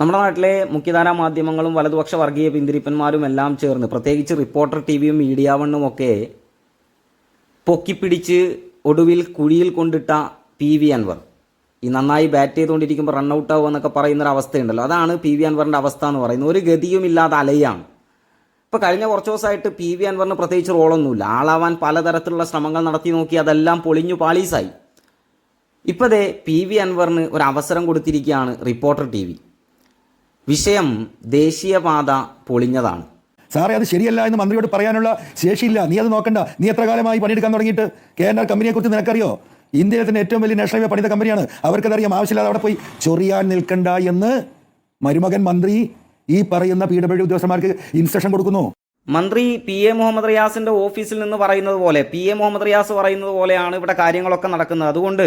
നമ്മുടെ നാട്ടിലെ മുഖ്യധാരാ മാധ്യമങ്ങളും വലതുപക്ഷ വർഗീയ പിന്തിരിപ്പന്മാരും എല്ലാം ചേർന്ന് പ്രത്യേകിച്ച് റിപ്പോർട്ടർ ടി വിയും മീഡിയ വണ്ണും ഒക്കെ പൊക്കിപ്പിടിച്ച് ഒടുവിൽ കുഴിയിൽ കൊണ്ടിട്ട പി വി അൻവർ. ഈ നന്നായി ബാറ്റ് ചെയ്തുകൊണ്ടിരിക്കുമ്പോൾ റൺ ഔട്ട് ആവുക എന്നൊക്കെ പറയുന്നൊരു അവസ്ഥയുണ്ടല്ലോ അതാണ് പി വി അൻവറിന്റെ അവസ്ഥ എന്ന് പറയുന്നത്. ഒരു ഗതിയും ഇല്ലാതെ അലയാണ്. ഇപ്പോൾ കഴിഞ്ഞ കുറച്ച് ദിവസമായിട്ട് പി വി അൻവറിന് പ്രത്യേകിച്ച് റോളൊന്നുമില്ല. ആളാവാൻ പലതരത്തിലുള്ള ശ്രമങ്ങൾ നടത്തി നോക്കി അതെല്ലാം പൊളിഞ്ഞു പാളീസായി. ഇപ്പതേ പി വി അൻവറിന് ഒരു അവസരം കൊടുത്തിരിക്കുകയാണ് റിപ്പോർട്ടർ ടി വി വിഷയം ദേശീയപാത പൊളിഞ്ഞതാണ്. സാറേ അത് ശരിയല്ല എന്ന് മന്ത്രിയോട് പറയാനുള്ള ശേഷിയില്ല. നീ അത് നോക്കണ്ട. നീ എത്ര കാലമായി പണിയെടുക്കാൻ തുടങ്ങിയിട്ട്? കെ എൻ ആർ കമ്പനിയെ കുറിച്ച് നിനക്കറിയോ? ഇന്ത്യയിലെ തന്നെ ഏറ്റവും വലിയ നാഷണൽ ഹൈവേ പണിത കമ്പനിയാണ് അവർക്കതറിയാം ആവശ്യമില്ലാതെ അവിടെ പോയി ചൊറിയാൻ നിൽക്കണ്ട എന്ന് മരുമകൻ മന്ത്രി ഈ പറയുന്ന പി ഡബ്ല്യു ഉദ്യോഗസ്ഥന്മാർക്ക് ഇൻസ്ട്രക്ഷൻ കൊടുക്കുന്നു. മന്ത്രി പി എ മുഹമ്മദ് റിയാസിന്റെ ഓഫീസിൽ നിന്ന് പറയുന്നത് പോലെ പി എ മുഹമ്മദ് റിയാസ് പറയുന്നത് പോലെയാണ് ഇവിടെ കാര്യങ്ങളൊക്കെ നടക്കുന്നത്. അതുകൊണ്ട്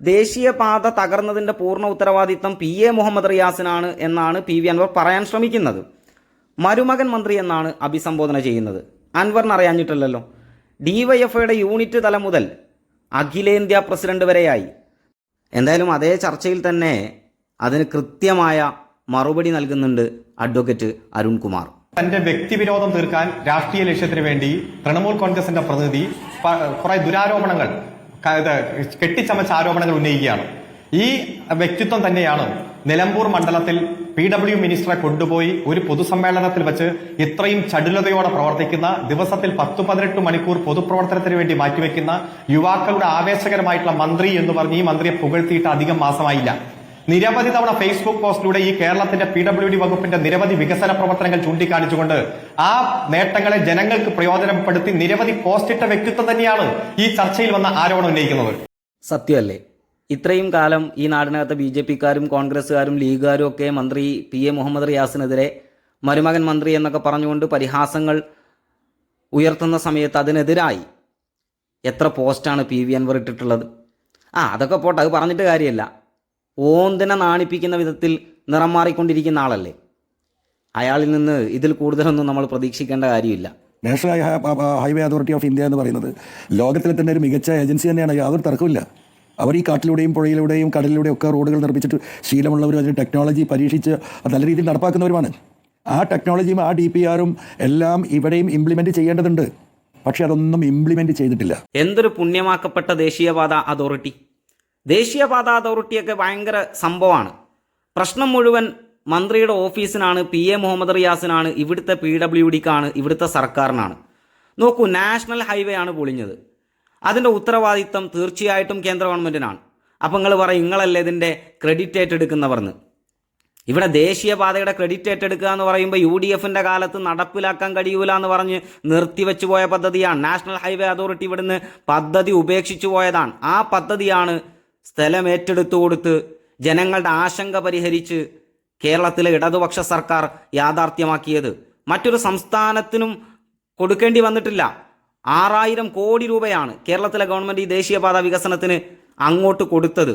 ദേശീയപാത തകർന്നതിന്റെ പൂർണ ഉത്തരവാദിത്തം പി എ മുഹമ്മദ് റിയാസിനാണ് എന്നാണ് പി വി അൻവർ പറയാൻ ശ്രമിക്കുന്നത്. മരുമകൻ മന്ത്രി എന്നാണ് അഭിസംബോധന ചെയ്യുന്നത്. അൻവറിന് അറിയാഞ്ഞിട്ടില്ലല്ലോ ഡിവൈഎഫ്ഐയുടെ യൂണിറ്റ് തലം മുതൽ അഖിലേന്ത്യാ പ്രസിഡന്റ് വരെയായി. എന്തായാലും അതേ ചർച്ചയിൽ തന്നെ അതിന് കൃത്യമായ മറുപടി നൽകുന്നുണ്ട് അഡ്വക്കേറ്റ് അരുൺകുമാർ. തന്റെ വ്യക്തിവിരോധം തീർക്കാൻ രാഷ്ട്രീയ ലക്ഷ്യത്തിന് വേണ്ടി തൃണമൂൽ കോൺഗ്രസിന്റെ പ്രതിനിധി കുറെ ദുരാരോപണങ്ങൾ കെട്ടിച്ചമച്ച ആരോപണങ്ങൾ ഉന്നയിക്കുകയാണ്. ഈ വ്യക്തിത്വം തന്നെയാണ് നിലമ്പൂർ മണ്ഡലത്തിൽ പി ഡബ്ല്യു മിനിസ്റ്ററെ കൊണ്ടുപോയി ഒരു പൊതുസമ്മേളനത്തിൽ വെച്ച് ഇത്രയും ചടുലതയോടെ പ്രവർത്തിക്കുന്ന ദിവസത്തിൽ പത്തു പതിനെട്ട് മണിക്കൂർ പൊതുപ്രവർത്തനത്തിന് വേണ്ടി മാറ്റിവെക്കുന്ന യുവാക്കളുടെ ആവേശകരമായിട്ടുള്ള മന്ത്രി എന്ന് പറഞ്ഞ് ഈ മന്ത്രിയെ പുകഴ്ത്തിയിട്ട് അധികം മാസമായില്ല. നിരവധി തവണ ഫേസ്ബുക്ക് പോസ്റ്റിലൂടെ ഈ കേരളത്തിന്റെ പി ഡബ്ല്യു ഡി വകുപ്പിന്റെ നിരവധി വികസന പ്രവർത്തനങ്ങൾ ചൂണ്ടിക്കാണിച്ചുകൊണ്ട് ആ നേട്ടങ്ങളെ ജനങ്ങൾക്ക് പ്രയോജനപ്പെടുത്തി നിരവധി പോസ്റ്റിട്ട വ്യക്തിത്വം തന്നെയാണ് ഈ ചർച്ചയിൽ വന്ന ആരോപണം ഉന്നയിക്കുന്നത്. സത്യമല്ലേ? ഇത്രയും കാലം ഈ നാടിനകത്ത് ബി ജെ പിക്കാരും കോൺഗ്രസ്സുകാരും ലീഗുകാരും ഒക്കെ മന്ത്രി പി എ മുഹമ്മദ് റിയാസിനെതിരെ മരുമകൻ മന്ത്രി എന്നൊക്കെ പറഞ്ഞുകൊണ്ട് പരിഹാസങ്ങൾ ഉയർത്തുന്ന സമയത്ത് അതിനെതിരായി എത്ര പോസ്റ്റാണ് പി വി അൻവർ ഇട്ടിട്ടുള്ളത്? ആ അതൊക്കെ പോട്ടെ അത് പറഞ്ഞിട്ട് കാര്യമല്ല. ഓന്തിനെ നാണിപ്പിക്കുന്ന വിധത്തിൽ നിറം മാറിക്കൊണ്ടിരിക്കുന്ന ആളല്ലേ? അയാളിൽ നിന്ന് ഇതിൽ കൂടുതലൊന്നും നമ്മൾ പ്രതീക്ഷിക്കേണ്ട കാര്യമില്ല. National highway authority of India എന്ന് പറയുന്നത് ലോകത്തിലെ തന്നെ ഒരു മികച്ച ഏജൻസി തന്നെയാണ്. യാതൊരു തർക്കമില്ല അവർ ഈ കാട്ടിലൂടെയും പുഴയിലൂടെയും കടലിലൂടെയും ഒക്കെ റോഡുകൾ നിർമ്മിച്ചിട്ട് ശീലമുള്ളവരും അതിന് ടെക്നോളജി പരീക്ഷിച്ച് അത് നല്ല രീതിയിൽ നടപ്പാക്കുന്നവരുമാണ്. ആ ടെക്നോളജിയും ആ ഡി പി ആറും എല്ലാം ഇവിടെയും ഇംപ്ലിമെന്റ് ചെയ്യേണ്ടതുണ്ട്. പക്ഷേ അതൊന്നും ഇംപ്ലിമെന്റ് ചെയ്തിട്ടില്ല. എന്തൊരു പുണ്യമാക്കപ്പെട്ട ദേശീയപാത അതോറിറ്റി? ദേശീയപാത അതോറിറ്റിയൊക്കെ ഭയങ്കര സംഭവമാണ്. പ്രശ്നം മുഴുവൻ മന്ത്രിയുടെ ഓഫീസിനാണ് പി എ മുഹമ്മദ് റിയാസിനാണ് ഇവിടുത്തെ പി ഡബ്ല്യു ഡിക്കാണ് ഇവിടുത്തെ സർക്കാരിനാണ്. നോക്കൂ നാഷണൽ ഹൈവേ ആണ് പൊളിഞ്ഞത്. അതിന്റെ ഉത്തരവാദിത്തം തീർച്ചയായിട്ടും കേന്ദ്ര ഗവൺമെന്റിനാണ് അപ്പം നിങ്ങൾ പറയും നിങ്ങളല്ലേ ഇതിന്റെ ക്രെഡിറ്റ് ഏറ്റെടുക്കുന്നവർന്ന് ഇവിടെ ദേശീയപാതയുടെ ക്രെഡിറ്റ് ഏറ്റെടുക്കുക എന്ന് പറയുമ്പോൾ യു ഡി എഫിന്റെ കാലത്ത് നടപ്പിലാക്കാൻ കഴിയൂല എന്ന് പറഞ്ഞ് നിർത്തിവെച്ചു പോയ പദ്ധതിയാണ്. നാഷണൽ ഹൈവേ അതോറിറ്റി ഇവിടുന്ന് പദ്ധതി ഉപേക്ഷിച്ചു പോയതാണ്. ആ പദ്ധതിയാണ് സ്ഥലം ഏറ്റെടുത്തു കൊടുത്ത് ജനങ്ങളുടെ ആശങ്ക പരിഹരിച്ച് കേരളത്തിലെ ഇടതുപക്ഷ സർക്കാർ യാഥാർത്ഥ്യമാക്കിയത്. മറ്റൊരു സംസ്ഥാനത്തിനും കൊടുക്കേണ്ടി വന്നിട്ടില്ല. ആറായിരം കോടി രൂപയാണ് കേരളത്തിലെ ഗവൺമെന്റ് ഈ ദേശീയപാത വികസനത്തിന് അങ്ങോട്ട് കൊടുത്തത്.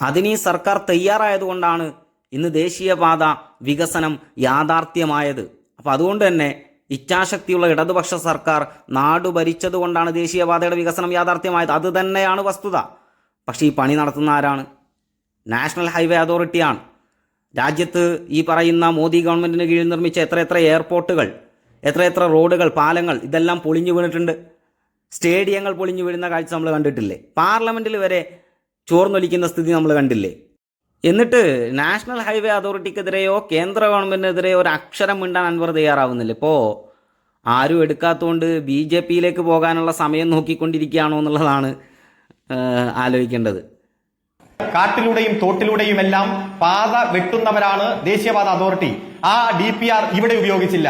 അതിന് ഈ സർക്കാർ തയ്യാറായതുകൊണ്ടാണ് ഇന്ന് ദേശീയപാത വികസനം യാഥാർത്ഥ്യമായത്. അപ്പോൾ അതുകൊണ്ട് തന്നെ ഇച്ഛാശക്തിയുള്ള ഇടതുപക്ഷ സർക്കാർ നാടു ഭരിച്ചതുകൊണ്ടാണ് ദേശീയപാതയുടെ വികസനം യാഥാർത്ഥ്യമായത്. അത് തന്നെയാണ് വസ്തുത. പക്ഷേ ഈ പണി നടത്തുന്ന ആരാണ്? നാഷണൽ ഹൈവേ അതോറിറ്റിയാണ്. രാജ്യത്ത് ഈ പറയുന്ന മോദി ഗവൺമെന്റിന് കീഴിൽ നിർമ്മിച്ച എത്ര എത്ര എയർപോർട്ടുകൾ എത്ര എത്ര റോഡുകൾ പാലങ്ങൾ ഇതെല്ലാം പൊളിഞ്ഞു വീണിട്ടുണ്ട്. സ്റ്റേഡിയങ്ങൾ പൊളിഞ്ഞു വീഴുന്ന കാഴ്ച നമ്മൾ കണ്ടിട്ടില്ലേ? പാർലമെന്റിൽ വരെ ചോർന്നൊലിക്കുന്ന സ്ഥിതി നമ്മൾ കണ്ടില്ലേ? എന്നിട്ട് നാഷണൽ ഹൈവേ അതോറിറ്റിക്കെതിരെയോ കേന്ദ്ര ഗവൺമെന്റിനെതിരെയോ ഒരു അക്ഷരം മിണ്ടാൻ അൻവർ തയ്യാറാവുന്നില്ല. ഇപ്പോൾ ആരും എടുക്കാത്തതുകൊണ്ട് ബി ജെ പിയിലേക്ക് പോകാനുള്ള സമയം നോക്കിക്കൊണ്ടിരിക്കുകയാണോ എന്നുള്ളതാണ് ആലോചിക്കേണ്ടത്. കാട്ടിലൂടെയും തോട്ടിലൂടെയും എല്ലാം പാത വെട്ടുന്നവരാണ് ദേശീയപാത അതോറിറ്റി. ആ ഡി പി ആർ ഇവിടെ ഉപയോഗിച്ചില്ല.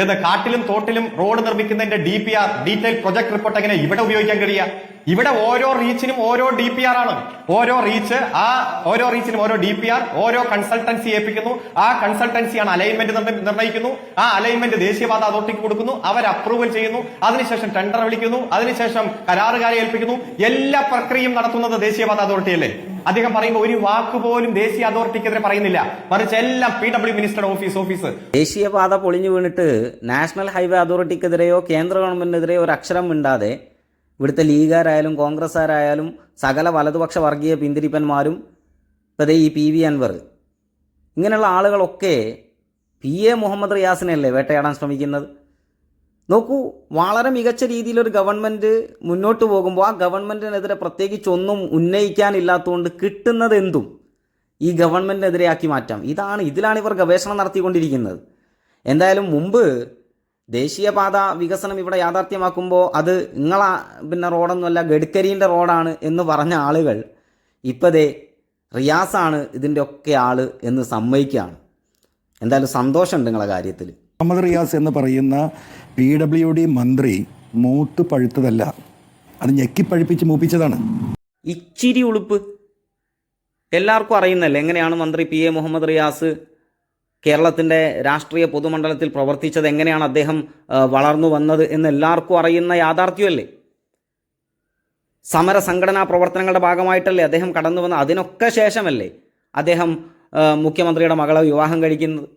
ഏത് കാട്ടിലും തോട്ടിലും road നിർമ്മിക്കുന്നതിന്റെ D P R detail project report എങ്ങനെ ഇവിടെ ഉപയോഗിക്കാൻ കഴിയുക ഇവിടെ ഓരോ റീച്ചിനും ഓരോ ഡി പി ആർ ആണ്. ഓരോ റീച്ച് ആ ഓരോ റീച്ചിനും ഓരോ ഡി പി ആർ ഓരോ കൺസൾട്ടൻസി ഏൽപ്പിക്കുന്നു. ആ കൺസൾട്ടൻസിയാണ് അലൈൻമെന്റ് നിർണയിക്കുന്നു ആ അലൈൻമെന്റ് ദേശീയപാത അതോറിറ്റിക്ക് കൊടുക്കുന്നു. അവർ അപ്രൂവൽ ചെയ്യുന്നു. അതിനുശേഷം ടെൻഡർ വിളിക്കുന്നു. അതിനുശേഷം കരാറുകാരെ ഏൽപ്പിക്കുന്നു. എല്ലാ പ്രക്രിയയും നടത്തുന്നത് ദേശീയപാത അതോറിറ്റി അല്ലേ? അദ്ദേഹം പറയുമ്പോൾ ഒരു വാക്ക് പോലും ദേശീയ അതോറിറ്റിക്കെതിരെ പറയുന്നില്ല. മറിച്ച് എല്ലാം പി ഡബ്ല്യു മിനിസ്റ്ററുടെ ഓഫീസ് ഓഫീസ് ദേശീയപാത പൊളിഞ്ഞു വീണിട്ട് നാഷണൽ ഹൈവേ അതോറിറ്റിക്കെതിരെയോ കേന്ദ്ര ഗവൺമെന്റിനെതിരെയോ ഒരു അക്ഷരം മിണ്ടാതെ ഇവിടുത്തെ ലീഗുകാരായാലും കോൺഗ്രസ്സുകാരായാലും സകല വലതുപക്ഷ വർഗീയ പിന്തിരിപ്പന്മാരും ഇപ്പം ഈ പി വി അൻവർ. ഇങ്ങനെയുള്ള ആളുകളൊക്കെ പി എ മുഹമ്മദ് റിയാസിനെയല്ലേ വേട്ടയാടാൻ ശ്രമിക്കുന്നത്? നോക്കൂ വളരെ മികച്ച രീതിയിലൊരു ഗവൺമെന്റ് മുന്നോട്ട് പോകുമ്പോൾ ആ ഗവൺമെന്റിനെതിരെ പ്രത്യേകിച്ച് ഒന്നും ഉന്നയിക്കാനില്ലാത്തതുകൊണ്ട് കിട്ടുന്നത് എന്തും ഈ ഗവൺമെന്റിനെതിരെയാക്കി മാറ്റാം. ഇതാണ് ഇതിലാണ് ഇവർ ഗവേഷണം നടത്തിക്കൊണ്ടിരിക്കുന്നത്. എന്തായാലും മുമ്പ് ദേശീയപാത വികസനം ഇവിടെ യാഥാർത്ഥ്യമാക്കുമ്പോൾ അത് നിങ്ങളാ പിന്നെ റോഡൊന്നുമല്ല ഗഡ്കരിന്റെ റോഡാണ് എന്ന് പറഞ്ഞ ആളുകൾ ഇപ്പതേ റിയാസാണ് ഇതിന്റെ ഒക്കെ ആൾ എന്ന് സമ്മതിക്കുകയാണ്. എന്തായാലും സന്തോഷമുണ്ട് നിങ്ങളെ കാര്യത്തിൽ മുഹമ്മദ് റിയാസ് എന്ന് പറയുന്ന പി ഡബ്ല്യു ഡി മന്ത്രി മൂത്ത് പഴുത്തതല്ല അത് ഞെക്കിപ്പഴിപ്പിച്ച് മൂപ്പിച്ചതാണ്. ഇച്ചിരി ഉളുപ്പ് എല്ലാവർക്കും അറിയുന്നല്ലേ എങ്ങനെയാണ് മന്ത്രി പി എ മുഹമ്മദ് റിയാസ് കേരളത്തിന്റെ രാഷ്ട്രീയ പൊതുമണ്ഡലത്തിൽ പ്രവർത്തിച്ചത് എങ്ങനെയാണ് അദ്ദേഹം വളർന്നു വന്നത് എന്ന് എല്ലാവർക്കും അറിയുന്ന യാഥാർത്ഥ്യമല്ലേ? സമര സംഘടനാ പ്രവർത്തനങ്ങളുടെ ഭാഗമായിട്ടല്ലേ അദ്ദേഹം കടന്നു വന്ന അതിനൊക്കെ ശേഷമല്ലേ അദ്ദേഹം മുഖ്യമന്ത്രിയുടെ മകളെ വിവാഹം കഴിക്കുന്നത്?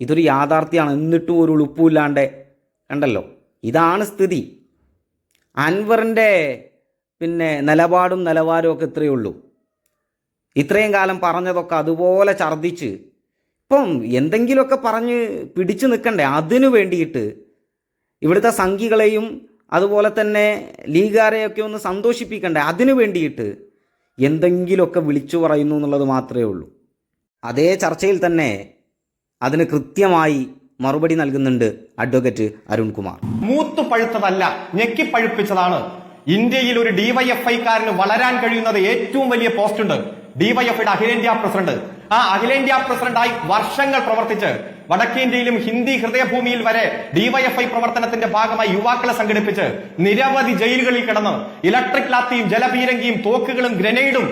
ഇതൊരു യാഥാർത്ഥ്യമാണ്. എന്നിട്ടും ഒരു ഉളുപ്പുമില്ലാണ്ട് കണ്ടല്ലോ. ഇതാണ് സ്ഥിതി. അൻവറിന്റെ പിന്നെ നിലപാടും നിലവാരവും ഒക്കെ ഇത്രയേ ഉള്ളൂ. ഇത്രയും കാലം പറഞ്ഞതൊക്കെ അതുപോലെ ഛർദ്ദിച്ച് ഇപ്പം എന്തെങ്കിലുമൊക്കെ പറഞ്ഞ് പിടിച്ചു നിൽക്കണ്ടേ? അതിനു വേണ്ടിയിട്ട് ഇവിടുത്തെ സംഘികളെയും അതുപോലെ തന്നെ ലീഗാരെയൊക്കെ ഒന്ന് സന്തോഷിപ്പിക്കണ്ടേ? അതിനു വേണ്ടിയിട്ട് എന്തെങ്കിലുമൊക്കെ വിളിച്ചു പറയുന്നു എന്നുള്ളത് മാത്രമേ ഉള്ളൂ. അതേ ചർച്ചയിൽ തന്നെ അതിന് കൃത്യമായി മറുപടി നൽകുന്നുണ്ട് അഡ്വക്കേറ്റ് അരുൺകുമാർ മൂത്തു പഴുത്തതല്ല ഞെക്കിപ്പഴുപ്പിച്ചതാണ് ഇന്ത്യയിൽ ഒരു ഡിവൈഎഫ്ഐക്കാരന് വളരാൻ കഴിയുന്നത് ഏറ്റവും വലിയ പോസ്റ്റ് ഉണ്ട് ഡിവൈഎഫ്ഐയുടെ അഖിലേന്ത്യാ പ്രസിഡന്റ് ആ അഖിലേന്ത്യാ പ്രസിഡന്റായി വർഷങ്ങൾ പ്രവർത്തിച്ച് വടക്കേന്ത്യയിലും ഹിന്ദി ഹൃദയഭൂമിയിൽ വരെ ഡിവൈഎഫ്ഐ പ്രവർത്തനത്തിന്റെ ഭാഗമായി യുവാക്കളെ സംഘടിപ്പിച്ച് നിരവധി ജയിലുകളിൽ കിടന്ന് ഇലക്ട്രിക് ലാത്തിയും ജലപീരങ്കിയും തോക്കുകളും ഗ്രനേഡും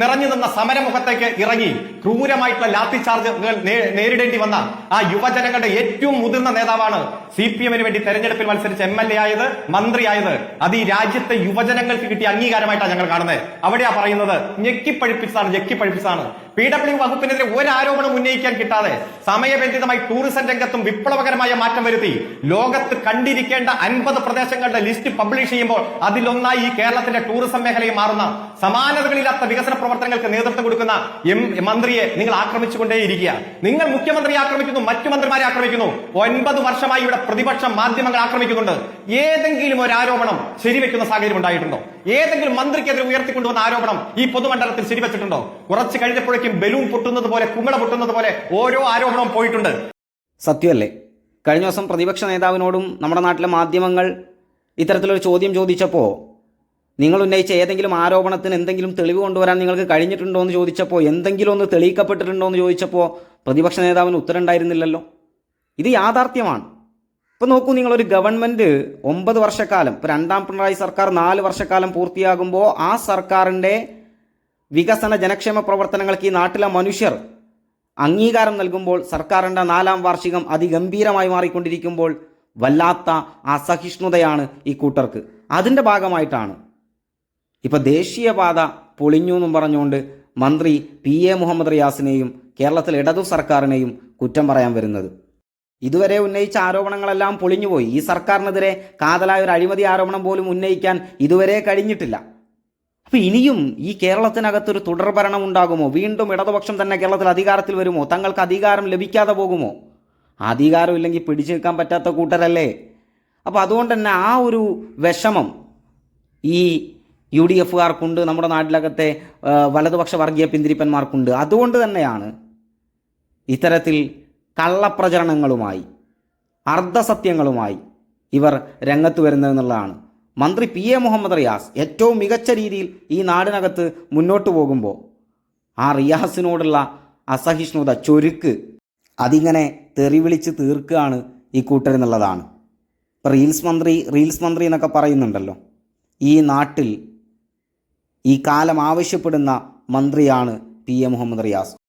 നിറഞ്ഞു നിന്ന സമരമുഖത്തേക്ക് ഇറങ്ങി ക്രൂരമായിട്ടുള്ള ലാത്തി ചാർജുകൾ നേരിടേണ്ടി വന്ന ആ യുവജനങ്ങളുടെ ഏറ്റവും മുതിർന്ന നേതാവാണ് സി പി എമ്മിന് വേണ്ടി തെരഞ്ഞെടുപ്പിൽ മത്സരിച്ച എം എൽ എ ആയത് മന്ത്രിയായത്. അത് ഈ രാജ്യത്തെ യുവജനങ്ങൾക്ക് കിട്ടിയ അംഗീകാരമായിട്ടാണ് ഞങ്ങൾ കാണുന്നത്. അവിടെയാ പറയുന്നത് ഞെക്കിപ്പഴിപ്പിച്ചതാണ് ഞെക്കിപ്പഴിപ്പിച്ചതാണ്. പി ഡബ്ല്യു വകുപ്പിനെതിരെ ഒരു ആരോപണം ഉന്നയിക്കാൻ കിട്ടാതെ സമയബന്ധിതമായി ടൂറിസം രംഗത്തും വിപ്ലവകരമായ മാറ്റം വരുത്തി. ലോകത്ത് കണ്ടിരിക്കേണ്ട അൻപത് പ്രദേശങ്ങളുടെ ലിസ്റ്റ് പബ്ലിഷ് ചെയ്യുമ്പോൾ അതിലൊന്നായി ഈ കേരളത്തിന്റെ ടൂറിസം മേഖലയിൽ മാറുന്ന സമാനതകളില്ലാത്ത വികസന പ്രവർത്തനങ്ങൾക്ക് നേതൃത്വം കൊടുക്കുന്ന എം മന്ത്രിയെ നിങ്ങൾ ആക്രമിച്ചുകൊണ്ടേയിരിക്കുക. നിങ്ങൾ മുഖ്യമന്ത്രിയെ ആക്രമിക്കുന്നു മറ്റു മന്ത്രിമാരെ ആക്രമിക്കുന്നു. ഒൻപത് വർഷമായി ഇവിടെ പ്രതിപക്ഷം മാധ്യമങ്ങൾ ആക്രമിക്കുന്നുണ്ട്. ഏതെങ്കിലും ഒരു ആരോപണം ശരിവെക്കുന്ന സാഹചര്യം ഉണ്ടായിട്ടുണ്ടോ? ഏതെങ്കിലും മന്ത്രിക്കെതിരെ ഉയർത്തിക്കൊണ്ടുവന്ന ആരോപണം ഈ പൊതുമണ്ഡലത്തിൽ ശരിവെച്ചിട്ടുണ്ടോ? കുറച്ച് കഴിഞ്ഞപ്പോഴേക്കും ബലൂൺ പൊട്ടുന്നത് പോലെ കുമിള പൊട്ടുന്നത് പോലെ ഓരോ ആരോപണവും പോയിട്ടുണ്ട്. സത്യമല്ലേ? കഴിഞ്ഞ ദിവസം പ്രതിപക്ഷ നേതാവിനോടും നമ്മുടെ നാട്ടിലെ മാധ്യമങ്ങൾ ഇത്തരത്തിലൊരു ചോദ്യം ചോദിച്ചപ്പോൾ നിങ്ങൾ ഉന്നയിച്ച ഏതെങ്കിലും ആരോപണത്തിന് എന്തെങ്കിലും തെളിവ് കൊണ്ടുവരാൻ നിങ്ങൾക്ക് കഴിഞ്ഞിട്ടുണ്ടോ എന്ന് ചോദിച്ചപ്പോൾ എന്തെങ്കിലും ഒന്ന് തെളിയിക്കപ്പെട്ടിട്ടുണ്ടോ എന്ന് ചോദിച്ചപ്പോൾ പ്രതിപക്ഷ നേതാവിന് ഉത്തരം ഉണ്ടായിരുന്നില്ലല്ലോ ഇത് യാഥാർത്ഥ്യമാണ്. ഇപ്പോൾ നോക്കൂ നിങ്ങളൊരു ഗവൺമെന്റ് ഒമ്പത് വർഷക്കാലം ഇപ്പോൾ രണ്ടാം പിണറായി സർക്കാർ നാല് വർഷക്കാലം പൂർത്തിയാകുമ്പോൾ ആ സർക്കാരിന്റെ വികസന ജനക്ഷേമ പ്രവർത്തനങ്ങൾക്ക് ഈ നാട്ടിലെ മനുഷ്യർ അംഗീകാരം നൽകുമ്പോൾ സർക്കാരിന്റെ നാലാം വാർഷികം അതിഗംഭീരമായി മാറിക്കൊണ്ടിരിക്കുമ്പോൾ വല്ലാത്ത അസഹിഷ്ണുതയാണ് ഈ കൂട്ടർക്ക്. അതിന്റെ ഭാഗമായിട്ടാണ്. ഇപ്പോൾ ദേശീയപാത പൊളിഞ്ഞു എന്നും പറഞ്ഞുകൊണ്ട് മന്ത്രി പി എ മുഹമ്മദ് റിയാസിനെയും കേരളത്തിൽ ഇടതു സർക്കാരിനെയും കുറ്റം പറയാൻ വരുന്നത്. ഇതുവരെ ഉന്നയിച്ച ആരോപണങ്ങളെല്ലാം പൊളിഞ്ഞുപോയി. ഈ സർക്കാരിനെതിരെ കാതലായ ഒരു അഴിമതി ആരോപണം പോലും ഉന്നയിക്കാൻ ഇതുവരെ കഴിഞ്ഞിട്ടില്ല. അപ്പോൾ ഇനിയും ഈ കേരളത്തിനകത്തൊരു തുടർഭരണം ഉണ്ടാകുമോ? വീണ്ടും ഇടതുപക്ഷം തന്നെ കേരളത്തിൽ അധികാരത്തിൽ വരുമോ? തങ്ങൾക്ക് അധികാരം ലഭിക്കാതെ പോകുമോ? അധികാരം ഇല്ലെങ്കിൽ പിടിച്ചു നിൽക്കാൻ പറ്റാത്ത കൂട്ടരല്ലേ? അപ്പോൾ അതുകൊണ്ട് തന്നെ ആ ഒരു വിഷമം ഈ യു ഡി എഫുകാർക്കുണ്ട് നമ്മുടെ നാട്ടിലകത്തെ വലതുപക്ഷ വർഗീയ പിന്തിരിപ്പന്മാർക്കുണ്ട്. അതുകൊണ്ട് തന്നെയാണ് ഇത്തരത്തിൽ കള്ളപ്രചരണങ്ങളുമായി അർദ്ധസത്യങ്ങളുമായി ഇവർ രംഗത്ത് വരുന്നതെന്നുള്ളതാണ് മന്ത്രി പി എ മുഹമ്മദ് റിയാസ് ഏറ്റവും മികച്ച രീതിയിൽ ഈ നാടിനകത്ത് മുന്നോട്ട് പോകുമ്പോൾ ആ റിയാസിനോടുള്ള അസഹിഷ്ണുത ചൊരുക്ക് അതിങ്ങനെ തെറിവിളിച്ച് തീർക്കുകയാണ് ഈ കൂട്ടരെന്നുള്ളതാണ് ഇപ്പം റീൽസ് മന്ത്രി റീൽസ് മന്ത്രി എന്നൊക്കെ പറയുന്നുണ്ടല്ലോ. ഈ നാട്ടിൽ ഈ കാലം ആവശ്യപ്പെടുന്ന മന്ത്രിയാണ് പി എ മുഹമ്മദ് റിയാസ്.